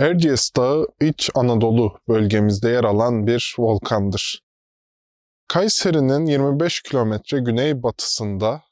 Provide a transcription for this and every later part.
Erciyes Dağı İç Anadolu bölgemizde yer alan bir volkandır. Kayseri'nin 25 kilometre güneybatısında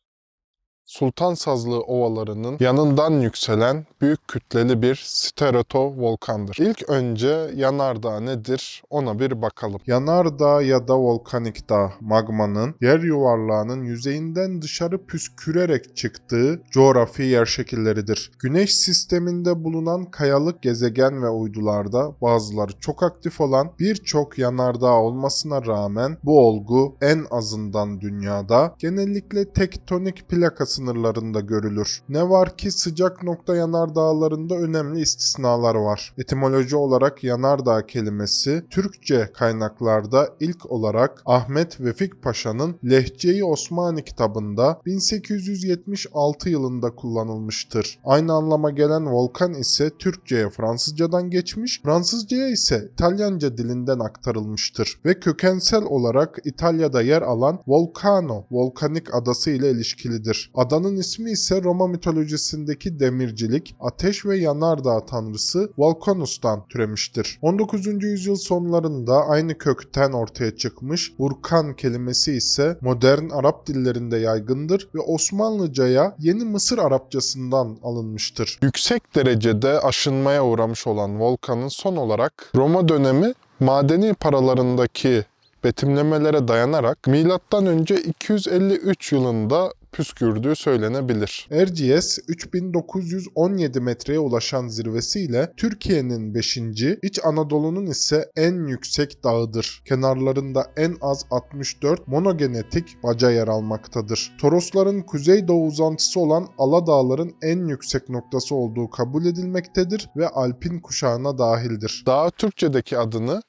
Sultansazlı ovalarının yanından yükselen büyük kütleli bir stratovolkandır. İlk önce yanardağ nedir ona bir bakalım. Yanardağ ya da volkanik dağ magmanın yer yuvarlağının yüzeyinden dışarı püskürerek çıktığı coğrafi yer şekilleridir. Güneş sisteminde bulunan kayalık gezegen ve uydularda bazıları çok aktif olan birçok yanardağ olmasına rağmen bu olgu en azından dünyada genellikle tektonik plaka sınırlarında görülür. Ne var ki sıcak nokta yanardağlarında önemli istisnalar var. Etimoloji olarak yanardağ kelimesi Türkçe kaynaklarda ilk olarak Ahmet Vefik Paşa'nın Lehçe-i Osmani kitabında 1876 yılında kullanılmıştır. Aynı anlama gelen volkan ise Türkçe'ye Fransızcadan geçmiş, Fransızca'ya ise İtalyanca dilinden aktarılmıştır ve kökensel olarak İtalya'da yer alan Volcano, volkanik adası ile ilişkilidir. Adanın ismi ise Roma mitolojisindeki demircilik, ateş ve yanardağ tanrısı Volcanus'tan türemiştir. 19. yüzyıl sonlarında aynı kökten ortaya çıkmış Burkan kelimesi ise modern Arap dillerinde yaygındır ve Osmanlıcaya Yeni Mısır Arapçasından alınmıştır. Yüksek derecede aşınmaya uğramış olan volkanın son olarak Roma dönemi madeni paralarındaki betimlemelere dayanarak M.Ö. 253 yılında püskürdüğü söylenebilir. Erciyes 3917 metreye ulaşan zirvesiyle Türkiye'nin 5. İç Anadolu'nun ise en yüksek dağıdır. Kenarlarında en az 64 monogenetik baca yer almaktadır. Torosların kuzeydoğu uzantısı olan Aladağların en yüksek noktası olduğu kabul edilmektedir ve Alpin kuşağına dahildir. Dağ Türkçedeki adını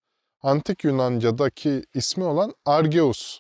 Antik Yunanca'daki ismi olan Argeus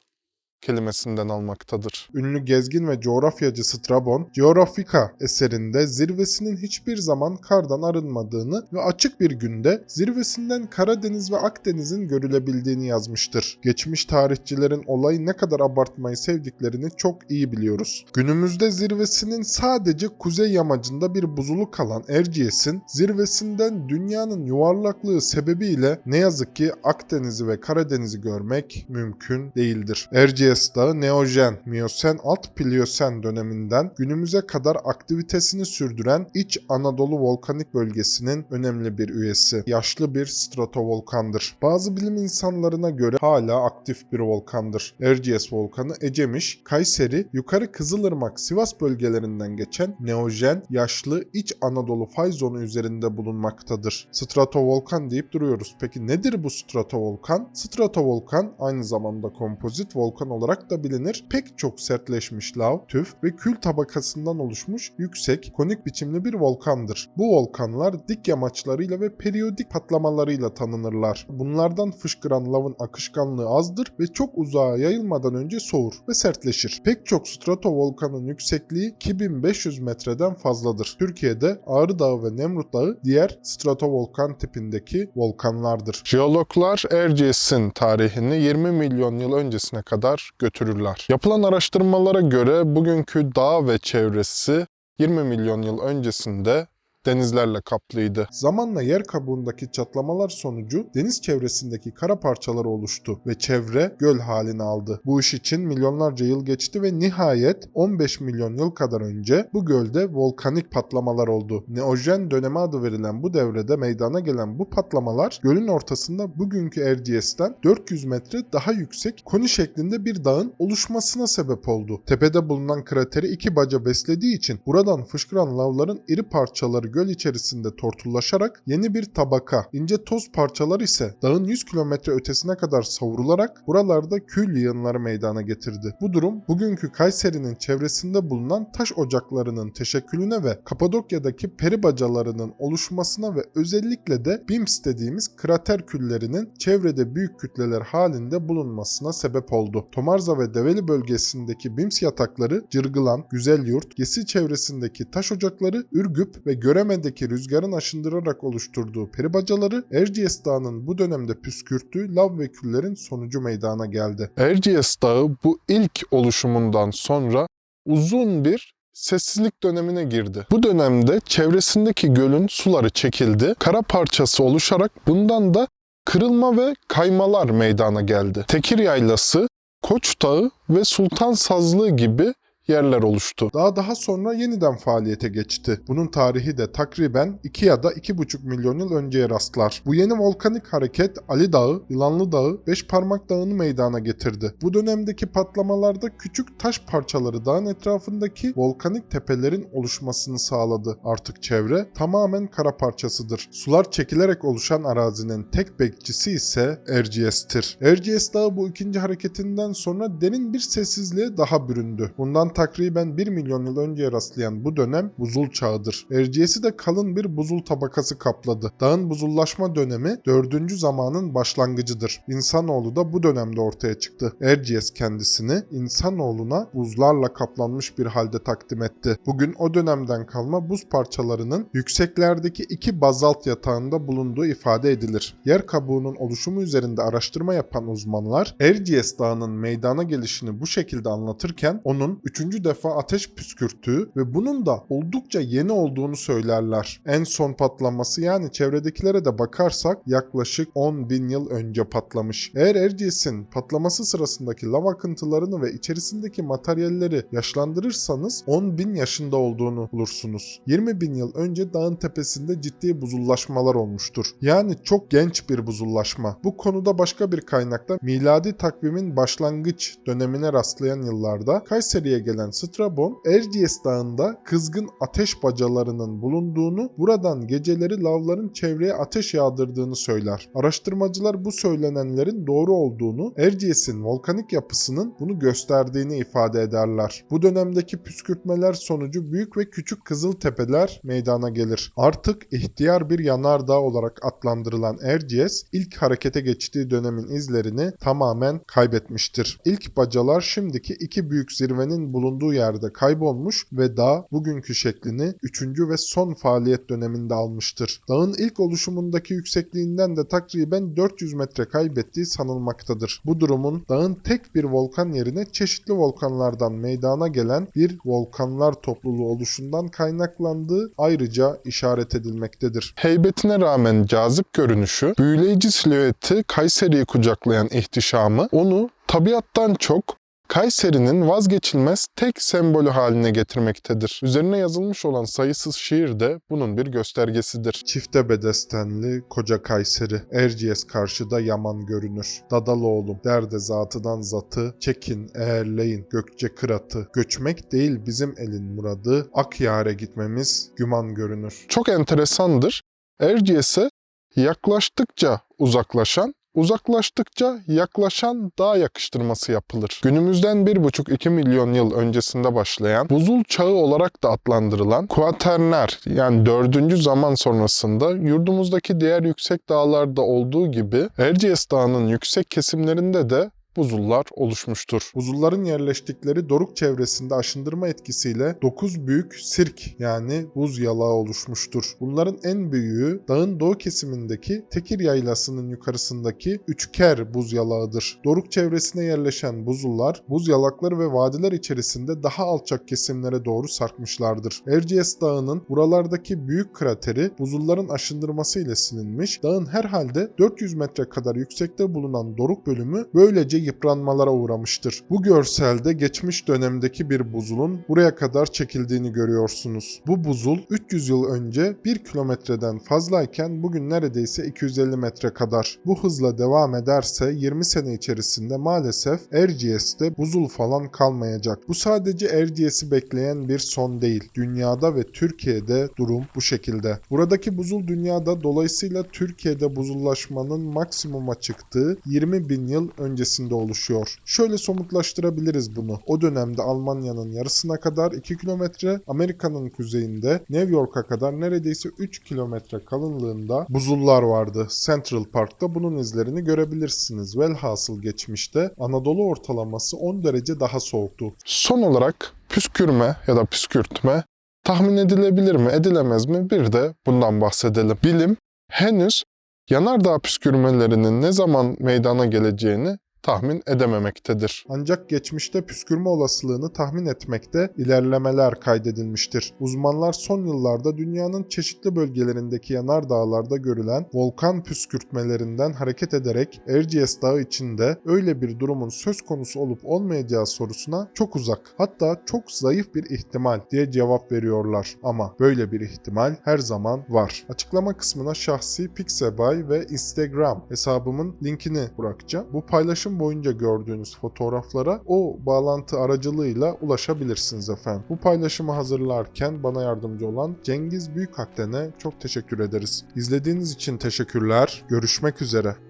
kelimesinden almaktadır. Ünlü gezgin ve coğrafyacı Strabon, Geographica eserinde zirvesinin hiçbir zaman kardan arınmadığını ve açık bir günde zirvesinden Karadeniz ve Akdeniz'in görülebildiğini yazmıştır. Geçmiş tarihçilerin olayı ne kadar abartmayı sevdiklerini çok iyi biliyoruz. Günümüzde zirvesinin sadece kuzey yamacında bir buzulu kalan Erciyes'in zirvesinden dünyanın yuvarlaklığı sebebiyle ne yazık ki Akdeniz'i ve Karadeniz'i görmek mümkün değildir. Erciyes Dağı Neojen, Miyosen, Alt Pliyosen döneminden günümüze kadar aktivitesini sürdüren İç Anadolu volkanik bölgesinin önemli bir üyesi. Yaşlı bir stratovolkandır. Bazı bilim insanlarına göre hala aktif bir volkandır. Erciyes volkanı Ecemiş, Kayseri, Yukarı Kızılırmak, Sivas bölgelerinden geçen Neojen, yaşlı İç Anadolu fay zonu üzerinde bulunmaktadır. Stratovolkan deyip duruyoruz. Peki nedir bu stratovolkan? Stratovolkan aynı zamanda kompozit volkan olarak da bilinir. Pek çok sertleşmiş lav, tüf ve kül tabakasından oluşmuş yüksek, konik biçimli bir volkandır. Bu volkanlar dik yamaçlarıyla ve periyodik patlamalarıyla tanınırlar. Bunlardan fışkıran lavın akışkanlığı azdır ve çok uzağa yayılmadan önce soğur ve sertleşir. Pek çok stratovolkanın yüksekliği 2500 metreden fazladır. Türkiye'de Ağrı Dağı ve Nemrut Dağı diğer stratovolkan tipindeki volkanlardır. Jeologlar Erciyes'in tarihini 20 milyon yıl öncesine kadar götürürler. Yapılan araştırmalara göre bugünkü dağ ve çevresi 20 milyon yıl öncesinde denizlerle kaplıydı. Zamanla yer kabuğundaki çatlamalar sonucu deniz çevresindeki kara parçaları oluştu ve çevre göl halini aldı. Bu iş için milyonlarca yıl geçti ve nihayet 15 milyon yıl kadar önce bu gölde volkanik patlamalar oldu. Neojen dönemi adı verilen bu devrede meydana gelen bu patlamalar gölün ortasında bugünkü Erciyes'ten 400 metre daha yüksek koni şeklinde bir dağın oluşmasına sebep oldu. Tepede bulunan krateri iki baca beslediği için buradan fışkıran lavların iri parçaları göl içerisinde tortullaşarak yeni bir tabaka, ince toz parçalar ise dağın 100 kilometre ötesine kadar savrularak buralarda kül yığınları meydana getirdi. Bu durum bugünkü Kayseri'nin çevresinde bulunan taş ocaklarının teşekkülüne ve Kapadokya'daki peri bacalarının oluşmasına ve özellikle de BIMS dediğimiz krater küllerinin çevrede büyük kütleler halinde bulunmasına sebep oldu. Tomarza ve Develi bölgesindeki BIMS yatakları Cırgılan, Güzelyurt, Gesi çevresindeki taş ocakları Ürgüp ve Göreme'deki rüzgarın aşındırarak oluşturduğu peri bacaları Erciyes Dağı'nın bu dönemde püskürttüğü lav ve küllerin sonucu meydana geldi. Erciyes Dağı bu ilk oluşumundan sonra uzun bir sessizlik dönemine girdi. Bu dönemde çevresindeki gölün suları çekildi, kara parçası oluşarak bundan da kırılma ve kaymalar meydana geldi. Tekir Yaylası, Koç Dağı ve Sultan Sazlığı gibi yerler oluştu. Daha daha sonra yeniden faaliyete geçti. Bunun tarihi de takriben 2 ya da 2,5 milyon yıl önceye rastlar. Bu yeni volkanik hareket Ali Dağı, Yılanlı Dağı, Beşparmak Dağı'nı meydana getirdi. Bu dönemdeki patlamalarda küçük taş parçaları dağın etrafındaki volkanik tepelerin oluşmasını sağladı. Artık çevre tamamen kara parçasıdır. Sular çekilerek oluşan arazinin tek bekçisi ise Erciyes'tir. Erciyes Dağı bu ikinci hareketinden sonra derin bir sessizliğe daha büründü. Bundan takriben 1 milyon yıl önceye rastlayan bu dönem buzul çağıdır. Erciyes'i de kalın bir buzul tabakası kapladı. Dağın buzullaşma dönemi 4. zamanın başlangıcıdır. İnsanoğlu da bu dönemde ortaya çıktı. Erciyes kendisini insanoğluna buzlarla kaplanmış bir halde takdim etti. Bugün o dönemden kalma buz parçalarının yükseklerdeki iki bazalt yatağında bulunduğu ifade edilir. Yer kabuğunun oluşumu üzerinde araştırma yapan uzmanlar Erciyes Dağı'nın meydana gelişini bu şekilde anlatırken onun 3 üçüncü defa ateş püskürttüğü ve bunun da oldukça yeni olduğunu söylerler. En son patlaması yani çevredekilere de bakarsak yaklaşık 10 bin yıl önce patlamış. Eğer Erciyes'in patlaması sırasındaki lav akıntılarını ve içerisindeki materyalleri yaşlandırırsanız 10 bin yaşında olduğunu bulursunuz. 20 bin yıl önce dağın tepesinde ciddi buzullaşmalar olmuştur. Yani çok genç bir buzullaşma. Bu konuda başka bir kaynakta miladi takvimin başlangıç dönemine rastlayan yıllarda Kayseri'ye gelen Strabon, Erciyes Dağı'nda kızgın ateş bacalarının bulunduğunu, buradan geceleri lavların çevreye ateş yağdırdığını söyler. Araştırmacılar bu söylenenlerin doğru olduğunu, Erciyes'in volkanik yapısının bunu gösterdiğini ifade ederler. Bu dönemdeki püskürtmeler sonucu büyük ve küçük kızıl tepeler meydana gelir. Artık ihtiyar bir yanardağ olarak adlandırılan Erciyes, ilk harekete geçtiği dönemin izlerini tamamen kaybetmiştir. İlk bacalar şimdiki iki büyük zirvenin bulunduğu yerde kaybolmuş ve dağ bugünkü şeklini 3. ve son faaliyet döneminde almıştır. Dağın ilk oluşumundaki yüksekliğinden de takriben 400 metre kaybettiği sanılmaktadır. Bu durumun dağın tek bir volkan yerine çeşitli volkanlardan meydana gelen bir volkanlar topluluğu oluşundan kaynaklandığı ayrıca işaret edilmektedir. Heybetine rağmen cazip görünüşü, büyüleyici silüeti Kayseri'yi kucaklayan ihtişamı onu tabiattan çok Kayseri'nin vazgeçilmez tek sembolü haline getirmektedir. Üzerine yazılmış olan sayısız şiir de bunun bir göstergesidir. Çifte bedestenli koca Kayseri, Erciyes karşıda yaman görünür. Dadaloğlum, derde zatıdan zatı, çekin eğerleyin gökçe kıratı. Göçmek değil bizim elin muradı, ak yare gitmemiz güman görünür. Çok enteresandır. Erciyes'e yaklaştıkça uzaklaşan, Uzaklaştıkça yaklaşan dağ yakıştırması yapılır. Günümüzden 1,5-2 milyon yıl öncesinde başlayan, buzul çağı olarak da adlandırılan kuaterner yani 4. zaman sonrasında yurdumuzdaki diğer yüksek dağlarda olduğu gibi Erciyes Dağı'nın yüksek kesimlerinde de buzullar oluşmuştur. Buzulların yerleştikleri doruk çevresinde aşındırma etkisiyle 9 büyük sirk yani buz yalağı oluşmuştur. Bunların en büyüğü dağın doğu kesimindeki Tekir Yaylası'nın yukarısındaki Üçker buz yalağıdır. Doruk çevresine yerleşen buzullar buz yalakları ve vadiler içerisinde daha alçak kesimlere doğru sarkmışlardır. Erciyes Dağı'nın buralardaki büyük krateri buzulların aşındırması ile silinmiş, dağın herhalde 400 metre kadar yüksekte bulunan doruk bölümü böylece yıpranmalara uğramıştır. Bu görselde geçmiş dönemdeki bir buzulun buraya kadar çekildiğini görüyorsunuz. Bu buzul 300 yıl önce 1 kilometreden fazlayken bugün neredeyse 250 metre kadar. Bu hızla devam ederse 20 sene içerisinde maalesef Erciyes'te buzul falan kalmayacak. Bu sadece Erciyes'i bekleyen bir son değil. Dünyada ve Türkiye'de durum bu şekilde. Buradaki buzul dünyada dolayısıyla Türkiye'de buzullaşmanın maksimuma çıktığı 20 bin yıl öncesinde oluşuyor. Şöyle somutlaştırabiliriz bunu. O dönemde Almanya'nın yarısına kadar 2 kilometre, Amerika'nın kuzeyinde New York'a kadar neredeyse 3 kilometre kalınlığında buzullar vardı. Central Park'ta bunun izlerini görebilirsiniz. Velhasıl geçmişte Anadolu ortalaması 10 derece daha soğuktu. Son olarak püskürme ya da püskürtme tahmin edilebilir mi, edilemez mi? Bir de bundan bahsedelim. Bilim henüz yanardağ püskürmelerinin ne zaman meydana geleceğini tahmin edememektedir. Ancak geçmişte püskürme olasılığını tahmin etmekte ilerlemeler kaydedilmiştir. Uzmanlar son yıllarda dünyanın çeşitli bölgelerindeki yanardağlarda görülen volkan püskürtmelerinden hareket ederek Erciyes Dağı içinde öyle bir durumun söz konusu olup olmayacağı sorusuna çok uzak hatta çok zayıf bir ihtimal diye cevap veriyorlar. Ama böyle bir ihtimal her zaman var. Açıklama kısmına şahsi Pixabay ve Instagram hesabımın linkini bırakacağım. Bu paylaşım boyunca gördüğünüz fotoğraflara o bağlantı aracılığıyla ulaşabilirsiniz efendim. Bu paylaşımı hazırlarken bana yardımcı olan Cengiz Büyükakden'e çok teşekkür ederiz. İzlediğiniz için teşekkürler. Görüşmek üzere.